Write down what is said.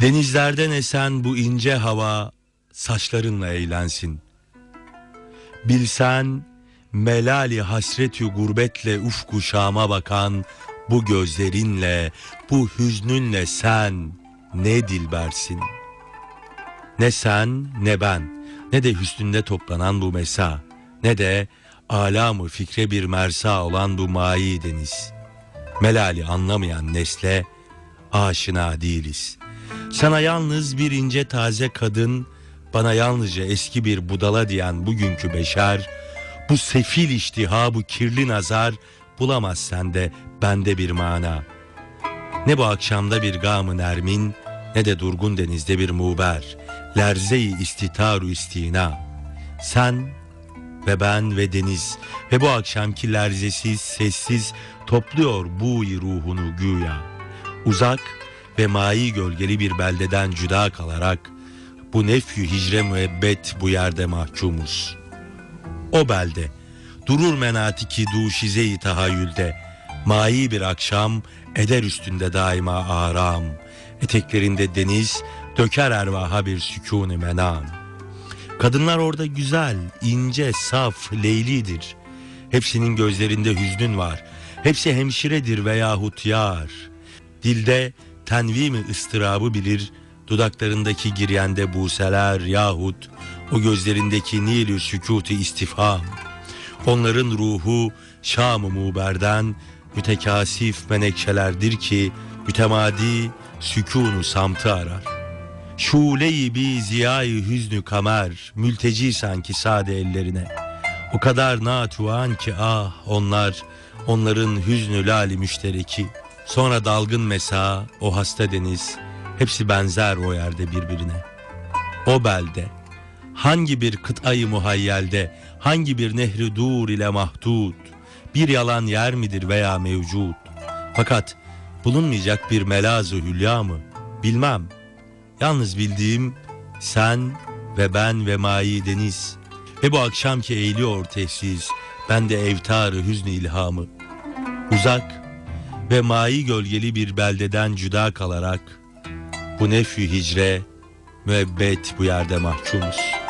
Denizlerden esen bu ince hava saçlarınla eğlensin. Bilsen melali hasretü gurbetle ufku şama bakan bu gözlerinle, bu hüznünle sen ne dilbersin. Ne sen ne ben, ne de hüsnünde toplanan bu mesa, ne de alamı fikre bir mersa olan bu mayi deniz. Melali anlamayan nesle aşina değiliz. Sana yalnız bir ince taze kadın, bana yalnızca eski bir budala diyen bugünkü beşer, bu sefil iştiha, bu kirli nazar bulamaz sende bende bir mana. Ne bu akşamda bir gamı nermin, ne de durgun denizde bir muber, lerze-i istitaru istina. Sen ve ben ve deniz ve bu akşamki lerzesiz, sessiz topluyor bu ruhunu güya. Uzak ve mai gölgeli bir beldeden cüda kalarak bu nefyü hicre müebbet bu yerde mahkumuz. O belde durur menatiki duşize-i tahayyülde mai bir akşam eder üstünde daima aram eteklerinde deniz döker ervaha bir sükûn-i menam. Kadınlar orada güzel, ince, saf, leylidir. Hepsinin gözlerinde hüznün var. Hepsi hemşiredir veyahut yar. Dilde tenvimi ıstırabı bilir, dudaklarındaki giryende buseler yahut o gözlerindeki nilü sükutu istifham. Onların ruhu Şam-ı Muber'den mütekasif menekşelerdir ki mütemadi sükûnu samtı arar. Şule-i bi ziyayı hüznü kamer mülteci sanki sade ellerine. O kadar natuan ki ah onlar onların hüznü lali müştereki. Sonra dalgın mesa, o hasta deniz hepsi benzer o yerde birbirine. O belde hangi bir kıtayı muhayyelde hangi bir nehri dur ile mahdud bir yalan yer midir veya mevcut? Fakat bulunmayacak bir melazı hülya mı? Bilmem. Yalnız bildiğim sen ve ben ve mayi deniz. Ve bu akşamki eğiliyor tehsiz ben de evtarı hüznü ilhamı. Uzak ve mayi gölgeli bir beldeden cüda kalarak bu nefyü hicre müebbet bu yerde mahkumuz.''